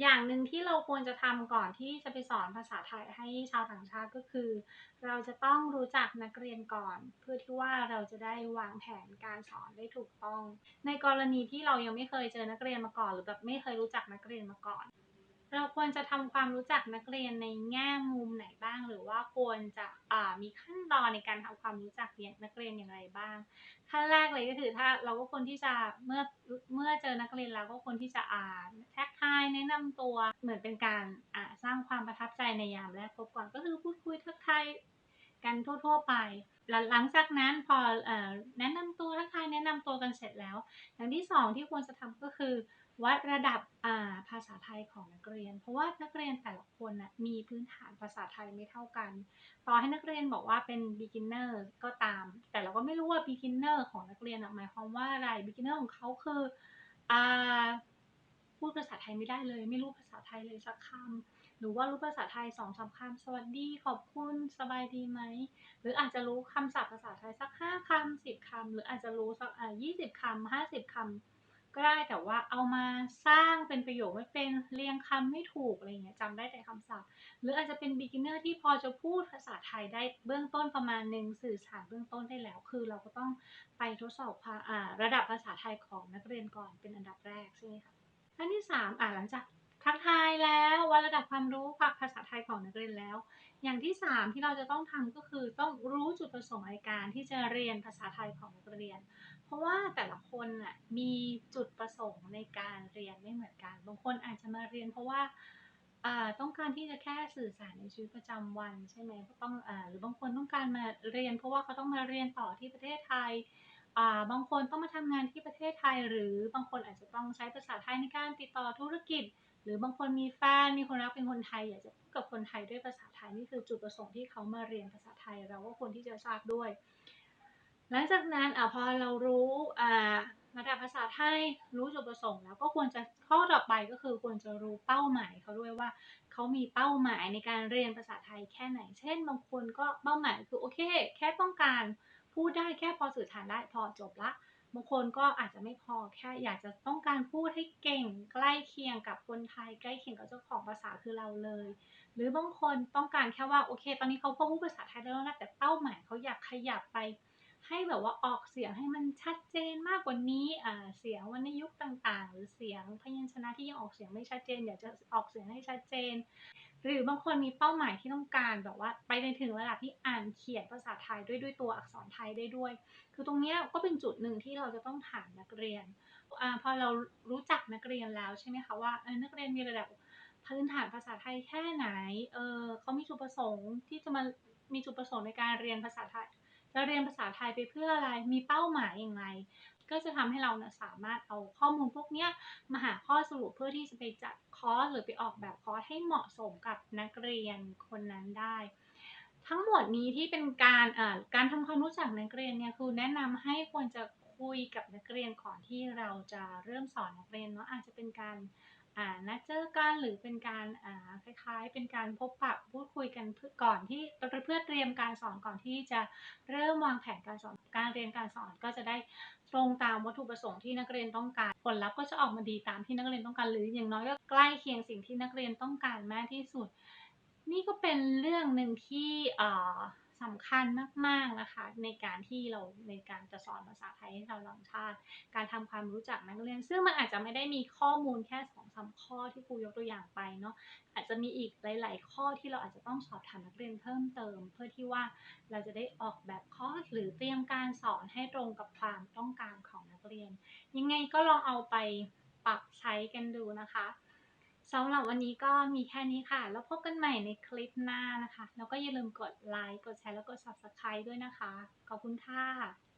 อย่างหนึ่งที่เราควรจะทำก่อนที่จะไปสอนภาษาไทยให้ชาวต่างชาติก็คือ เราจะต้องรู้จักนักเรียนก่อน เพื่อที่ว่าเราจะได้วางแผนการสอนได้ถูกต้อง ในกรณีที่เรายังไม่เคยเจอนักเรียนมาก่อน หรือแบบไม่เคยรู้จักนักเรียนมาก่อน เราควรจะทำความรู้จักนักเรียนในแง่มุมไหนบ้าง หรือว่าควรจะมีขั้นตอนในการทำความรู้จักนักเรียนอย่างไรบ้าง ขั้นแรกเลยก็คือถ้าเราก็ควรที่จะเมื่อเมื่อเจอนักเรียนเราก็ควรที่จะอ่านแท็กทายแนะนำตัวเหมือนเป็นการสร้างความประทับใจในยามแรกพบก่อนก็คือพูดคุยทักทาย กันทั่ว ๆ ไป หลังจากนั้นพอแนะนำตัวทักทายแนะนำตัวกันเสร็จแล้ว อย่างที่สองที่ควรจะทำก็คือ วัดระดับภาษาไทยของนักเรียน เพราะว่านักเรียนแต่ละคนนะมีพื้นฐานภาษาไทยไม่เท่ากันต่อให้นักเรียนบอกว่าเป็น beginner ก็ตาม แต่เราก็ไม่รู้ว่า beginner ของนักเรียนหมายความว่าอะไร beginner ของเขาคืออพูดภาษาไทยไม่ได้เลย ไม่รู้ภาษาไทยเลยสักคำ หรือว่ารู้ภาษาไทยสองสามคำสวัสดีขอบคุณสบายดีไหม หรืออาจจะรู้คำศัพท์ภาษาไทยสักห้าคำสิบคำหรืออาจจะรู้สักยี่สิบคำห้าสิบคำก็ได้แต่ว่าเอามาสร้างเป็นประโยคไม่เป็นเรียงคำไม่ถูกอะไรเงี้ยจำได้แต่คำศัพท์ หรืออาจจะเป็น beginner ที่พอจะพูดภาษาไทยได้เบื้องต้นประมาณหนึ่งสื่อสารเบื้องต้นได้แล้ว คือเราก็ต้องไปทดสอบระดับภาษาไทยของนักเรียนก่อนเป็นอันดับแรกใช่ไหมคะขั้นที่3อ่าหลังจากทักทายแล้ว ระดับความรู้ภาษาไทยของนักเรียนแล้ว อย่างที่ 3 ที่เราจะต้องทำก็คือต้องรู้จุดประสงค์ในการที่จะเรียนภาษาไทยของนักเรียน เพราะว่าแต่ละคนน่ะมีจุดประสงค์ในการเรียนไม่เหมือนกัน บางคนอาจจะมาเรียนเพราะว่าต้องการที่จะแค่สื่อสารในชีวิตประจำวันใช่ไหมก็ต้องอหรือบางคนต้องการมาเรียน เพราะว่าเขาต้องมาเรียนต่อที่ประเทศไทยบางคนต้องมาทำงานที่ประเทศไทย หรือบางคนอาจจะต้องใช้ภาษาไทยในการติดต่อธุรกิจ หรือบางคนมีแฟนมีคนรักเป็นคนไทยอยากจะพูดกับคนไทยด้วยภาษาไทยนี่คือจุดประสงค์ที่เขามาเรียนภาษาไทยเราก็ควรที่จะทราบด้วย หลังจากนั้นอพอเรารู้ระดับภาษาไทยรู้จุดประสงค์ แล้วก็ควรจะข้อต่อไปก็คือควรจะรู้เป้าหมายเขาด้วยว่าเขามีเป้าหมายในการเรียนภาษาไทยแค่ไหน เช่น บางคนก็เป้าหมายคือโอเค แค่ต้องการพูดได้แค่พอสื่อสารได้พอจบละ บางคนก็อาจจะไม่พอแค่อยากจะต้องการพูดให้เก่งใกล้เคียงกับคนไทย ใกล้เคียงกับเจ้าของภาษาคือเราเลย หรือบางคนต้องการแค่ว่าโอเค ตอนนี้เขาพอพูดภาษาไทยได้แล้วนะแต่เป้าหมายเขาอยากขยับไป ให้แบบว่าออกเสียงให้มันชัดเจนมากกว่านี้อ่าเสียงวรรณยุกต์ต่างๆ หรือเสียงพยัญชนะที่ยังออกเสียงไม่ชัดเจนอยากจะออกเสียงให้ชัดเจน หรือบางคนมีเป้าหมายที่ต้องการแบบว่าไปในถึงระดับที่อ่านเขียนภาษาไทยด้วยด้วยตัวอักษรไทยได้ด้วย คือตรงนี้ก็เป็นจุดหนึ่งที่เราจะต้องถามนักเรียนอพอเรารู้จักนักเรียนแล้วใช่ไหมคะว่านักเรียนมีระดับพื้นฐานภาษาไทยแค่ไหนเออเขามีจุดประสงค์ที่จะมามีจุดประสงค์ในการเรียนภาษาไทย จะเรียนภาษาไทยไปเพื่ออะไร มีเป้าหมายอย่างไร ก็จะทำให้เราเนะสามารถเอาข้อมูลพวกนี้มาหาข้อสรุปเพื่อที่จะไปจัดคอร์สหรือไปออกแบบคอร์สให้เหมาะสมกับนักเรียนคนนั้นได้ ทั้งหมดนี้ที่เป็นการการทำความรู้จักนักเรียนเนี่ยคือแนะนำให้ควรจะคุยกับนักเรียนก่อนที่เราจะเริ่มสอนนักเรียนเนาะอาจจะเป็นการ นัดเจอกันหรือเป็นการคล้ายๆ เป็นการพบปะพูดคุยกันก่อนที่เพื่อเตรียมการสอนก่อนที่จะเริ่มวางแผนการสอนการเรียนการสอนก็จะได้ตรงตามวัตถุประสงค์ที่นักเรียนต้องการ ผลลัพธ์ก็จะออกมาดีตามที่นักเรียนต้องการ หรืออย่างน้อยก็ใกล้เคียงสิ่งที่นักเรียนต้องการมากที่สุด นี่ก็เป็นเรื่องหนึ่งที่ สำคัญมากๆนะคะ ในการที่เราในการจะสอนภาษาไทยให้ชาวต่างชาติ การทำความรู้จักนักเรียน ซึ่งมันอาจจะไม่ได้มีข้อมูลแค่สองสาข้อที่ครูยกตัวอย่างไปเนาะอาจจะมีอีกหลาย ๆ ข้อที่เราอาจจะต้องสอบถามนักเรียนเพิ่มเติม เพื่อที่ว่าเราจะได้ออกแบบคอร์สหรือเตรียมการสอนให้ตรงกับความต้องการของนักเรียน ยังไงก็ลองเอาไปปรับใช้กันดูนะคะ สำหรับวันนี้ก็มีแค่นี้ค่ะ แล้วพบกันใหม่ในคลิปหน้านะคะ แล้วก็อย่าลืมกดไลค์ กดแชร์ แล้วกด subscribe ด้วยนะคะ ขอบคุณค่ะ